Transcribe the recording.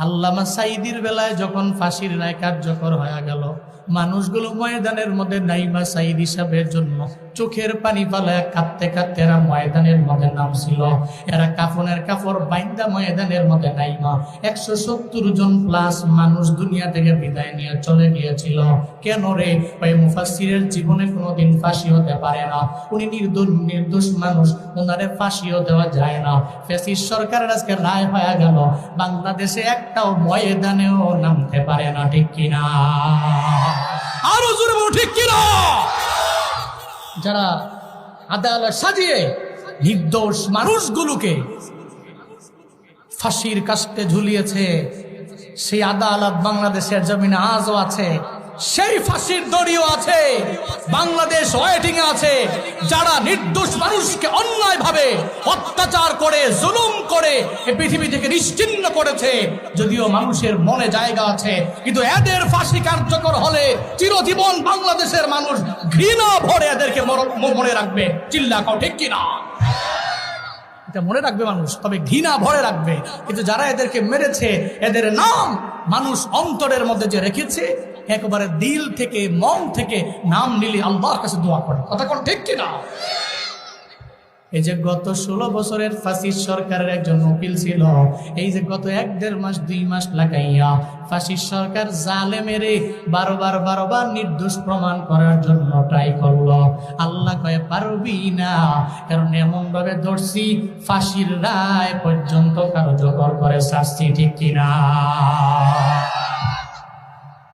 আল্লামা সাইদির বেলায় যখন ফাঁসির রায় কার্যকর হয়ে গেল, মানুষগুলো ময়দানের মধ্যে নাইমা সাইদ হিসাবের জন্য চোখের পানি পালায় কাঁদতে কাঁদতে এরা ময়দানের মধ্যে নামছিল। এরা কাফনের কাপড় বাইন্দা ময়দানের মধ্যে নাইমা। একশো সত্তর জন প্লাস মানুষ দুনিয়া থেকে বিদায় নিয়ে চলে গিয়েছিল। কেন রে? ওই মুফাসিরের জীবনে কোনোদিন ফাঁসি হতে পারে না। উনি নির্দোষ নির্দোষ মানুষ ওনারে ফাঁসিও দেওয়া যায় না। ফেসিস সরকারের আজকে রায় হয়ে গেল। বাংলাদেশে একটাও ময়দানেও নামতে পারে না, ঠিক কিনা আরও জোরে বলো ঠিক কিনা যারা আদালত সাজিয়ে নির্দোষ মানুষগুলোকে ফাঁসির কাস্তে ঝুলিয়েছে, সেই আদালত বাংলাদেশের জমিনে আজও আছে, সেই ফাঁসির দড়িও আছে। বাংলাদেশ ওয়েটিং এ আছে। যারা নির্দোষ মানুষকে অন্যায়ভাবে অত্যাচার করে, জুলুম করে এই পৃথিবী থেকে নিশ্চিন্ন করেছে। যদিও মানুষের মনে জায়গা আছে, কিন্তু এদের ফাঁসি কার্যকর হলে চিরজীবন বাংলাদেশের মানুষ ঘৃণা ভরে এদেরকে মনে রাখবে। চিল্লা কও ঠিক কিনা? এটা মনে রাখবে মানুষ, তবে ঘৃণা ভরে রাখবে। কিন্তু যারা এদেরকে মেরেছে, এদের নাম মানুষ অন্তরের মধ্যে যে রেখেছে একেবারে দিল থেকে, মন থেকে নাম নিলে আল্লাহর কাছে দোয়া করে কথা কোন ঠিক কিনা? এই যে গত ষোলো বছরের ফাঁসির সরকারের একজন উকিল ছিল, এই যে গত এক দেড় মাস, দুই মাস লাগাইয়া ফাঁসির সরকার জালে মেরে বারবার বারবার নির্দোষ প্রমাণ করার জন্য ট্রাই করল। আল্লাহ কয়ে, পারবি না, কারণ এমন ভাবে ধরছি ফাঁসির রায় পর্যন্ত কার্যকর করে শাস্তি ঠিক কিনা?